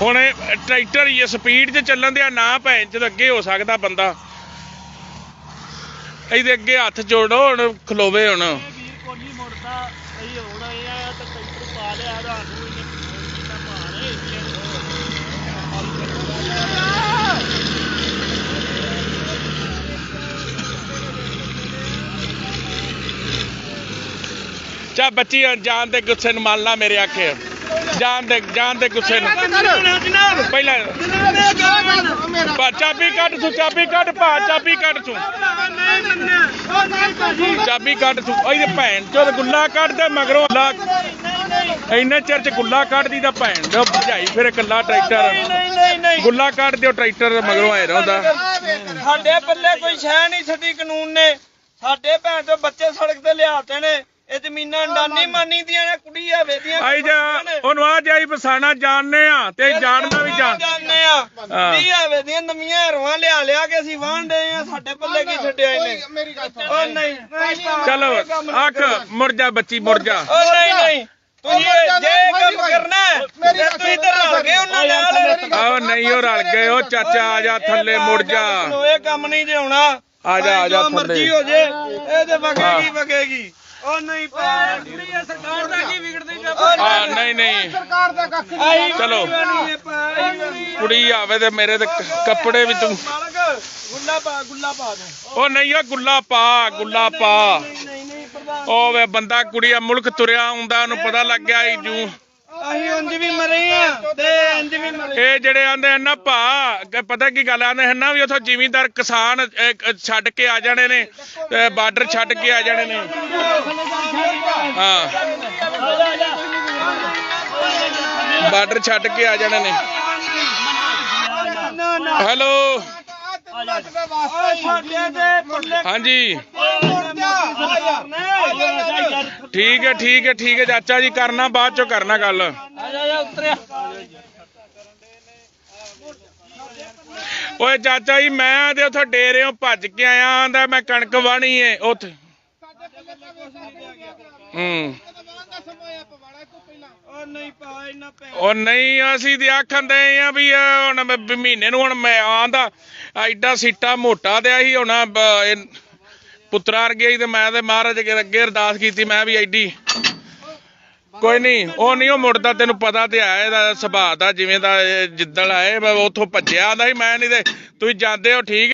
ਹੁਣ ਟਰੈਕਟਰ ਹੀ ਸਪੀਡ 'ਚ ਚੱਲਣ ਦਿਆ ਨਾ ਭੈਣ ਜਦੋਂ ਅੱਗੇ ਹੋ ਸਕਦਾ ਬੰਦਾ। ਇਹਦੇ ਅੱਗੇ ਹੱਥ ਜੋੜੋ ਹੁਣ ਖਲੋਵੇ ਹੁਣ। ਚਾ ਬੱਚੀ ਜਾਨ ਦੇ ਗੁੱਸੇ ਨੂੰ ਮੰਨ ਲਾ ਮੇਰੇ ਆਖੇ। ਜਾਨ ਦੇ ਜਾਨ ਦੇ ਗੁੱਸੇ ਨੂੰ। ਪਹਿਲਾਂ ਚਾਬੀ ਕੱਢ ਤੂੰ ਚਾਬੀ ਕੱਢ ਭਾ ਚਾਬੀ ਕੱਢ ਤੂੰ। ਚਾਬੀ ਕੱਢ ਤੂੰ। ਉਹਦੀ ਭੈਣ ਚੋਦ ਗੁੱਲਾ ਕੱਢ ਦੇ ਮਗਰੋਂ ਗੁੱਲਾ ਇੰਨੇ ਚਿਰ ਚ ਗੁੱਲਾ ਕੱਢਦੀ ਤਾਂ ਭੈਣ ਦਾ ਭਜਾਈ ਫਿਰ ਇਕੱਲਾ ਟਰੈਕਟਰ। ਗੁੱਲਾ ਕੱਢ ਦਿਓ ਟਰੈਕਟਰ ਮਗਰੋਂ ਆਏ ਰਹਿੰਦਾ ਸਾਡੇ ਪੱਲੇ ਕੋਈ ਸ਼ੈ ਨਹੀਂ ਛੱਡੀ ਕਾਨੂੰਨ ਨੇ। ਸਾਡੇ ਭੈਣ ਤੋਂ ਬੱਚੇ ਸੜਕ ਤੇ ਲਿਆਤੇ ਨੇ। ਇਹ ਜ਼ਮੀਨਾਂ ਡਾਨੀ ਮਾਨੀ ਦੀਆਂ ਨੇ ਕੁੜੀ ਆਵੇ ਦੀਆਂ ਆਈ ਜਾ। ਉਹਨੂੰ ਆ ਜਾਈ ਫਸਾਣਾ ਜਾਣਨੇ ਆ ਤੇ ਜਾਣਦਾ ਵੀ ਜਾਣ ਜਾਣਦੇ ਆ? ਹਾਂ। ਵੀ ਆਵੇ ਦੀਆਂ ਨਵੀਆਂ ਹੈਰੋਆਂ ਲਿਆ ਲਿਆ ਕੇ ਅਸੀਂ ਵਾਹਣਦੇ ਆ ਸਾਡੇ ਪੱਲੇ ਕੀ ਛੱਡਿਆ ਇਹਨੇ? ਉਹ ਨਹੀਂ ਚਲੋ ਅੱਖ। ਮੁੜ ਜਾ ਬੱਚੀ ਮੁੜ ਜਾ। ਉਹ ਨਹੀਂ ਨਹੀਂ। ਤੁਸੀਂ ਜੇ ਜਾਣਾ, ਕੰਮ। ਕਰਨਾ ਤੇ ਤੁਸੀਂ ਤੇ ਰਲ ਗਏ ਉਹਨਾਂ ਨਾਲ ਆਹ ਨਹੀਂ ਉਹ ਰਲ ਗਏ ਉਹ ਚਾਚਾ ਆ ਜਾ ਥੱਲੇ ਮੁੜ ਜਾ। ਸੁਣੋ, ਇਹ ਕੰਮ ਨਹੀਂ ਜੇ ਹੋਣਾ। ਆ ਜਾ ਆ ਜਾ ਜੋ ਮਰਜ਼ੀ ਹੋ ਜੇ ਇਹ ਤੇ ਵਗੇਗੀ। ਵਗੇਗੀ। ਉਹ ਨਹੀਂ ਭੈਣ। ਕੁੜੀ ਇਹ ਸਰਕਾਰ ਦਾ ਕੀ ਵਿਗੜਦੀ ਜਾ ਆ? ਨਹੀਂ ਨਹੀਂ। ਸਰਕਾਰ ਦਾ ਕੱਖ ਨਹੀਂ ਚਲੋ। ਕੁੜੀ ਆਵੇ ਤੇ ਮੇਰੇ ਤੇ ਕੱਪੜੇ ਵੀ ਤੂੰ ਗੁੱਲਾ ਪਾ ਗੁੱਲਾ ਪਾ ਦੇ। ਉਹ ਨਹੀਂ ਉਹ ਗੁੱਲਾ ਪਾ ਗੁੱਲਾ ਪਾ। ਨਹੀਂ ਨਹੀਂ ਨਹੀਂ ਪ੍ਰਧਾਨ ਉਹ ਵੇ ਬੰਦਾ ਕੁੜੀਆ ਮੁਲਕ ਤੁਰਿਆ ਹੁੰਦਾ ਉਹਨੂੰ ਪਤਾ ਲੱਗ ਗਿਆ ਜੂ। ਅਸੀਂ ਉਂਝ ਵੀ ਮਰੇ ਆ ਤੇ ਇੰਜ ਇਹ ਜਿਹੜੇ ਆਂਦੇ ਹਨ ਨਾ ਭਾ ਪਤਾ ਕੀ ਗੱਲ ਆਂਦੇ ਹਨ ਨਾ ਵੀ ਉਥੋਂ ਜ਼ਿਮੀਂਦਾਰ ਕਿਸਾਨ ਛੱਡ ਕੇ ਆ ਜਾਣੇ ਨੇ ਬਾਰਡਰ ਛੱਡ ਕੇ ਆ ਜਾਣੇ ਨੇ। ਹਾਂ। ਬਾਰਡਰ ਛੱਡ ਕੇ ਆ ਜਾਣੇ ਨੇ। ਹੈਲੋ। ਹਾਂਜੀ। ਠੀਕ ਹੈ ਠੀਕ ਹੈ ਠੀਕ ਹੈ। ਚਾਚਾ ਜੀ ਕਰਨਾ, ਬਾਅਦ ਚੋਂ ਕਰਨਾ ਗੱਲ। ਆ ਜਾ, ਉਤਰਿਆ। ਓਏ ਚਾਚਾ ਜੀ, ਮੈਂ ਤੇ ਉਥੋਂ ਡੇਰਿਓਂ ਭੱਜ ਕੇ ਆਇਆ ਆਂਦਾ, ਮੈਂ ਕਣਕ ਵਾਣੀ ਏ ਉੱਥੇ। ਹੂੰ। ਉਹ ਨਹੀਂ, ਅਸੀਂ ਤੇ ਆਖਣ ਦੇ ਆ ਵੀ ਹੁਣ ਮਹੀਨੇ ਨੂੰ ਹੁਣ ਮੈਂ ਆਂਦਾ, ਐਡਾ ਸੀਟਾ ਮੋਟਾ ਤੇ ਆਹੀ ਹੁਣ ਬ- ਪੁੱਤਰਾ ਵਰਗੇ ਤੇ ਮੈਂ ਤੇ ਮਹਾਰਾਜ ਅੱਗੇ ਅੱਗੇ ਅਰਦਾਸ ਕੀਤੀ, ਮੈਂ ਵੀ ਐਡੀ ਕੋਈ ਨਹੀਂ, ਉਹ ਨਹੀਂ, ਉਹ ਮੁੜਦਾ, ਤੈਨੂੰ ਪਤਾ ਤੇ ਆ ਇਹਦਾ ਸੁਭਾਅ ਦਾ, ਜਿਵੇਂ ਦਾ ਇਹ ਜਿੱਦਣ ਆਏ, ਮੈਂ ਉੱਥੋਂ ਭੱਜਿਆ, ਆਂਦਾ ਸੀ, ਮੈਂ ਨਹੀਂ ਤੇ ਤੁਸੀਂ ਜਾਂਦੇ ਹੋ, ਠੀਕ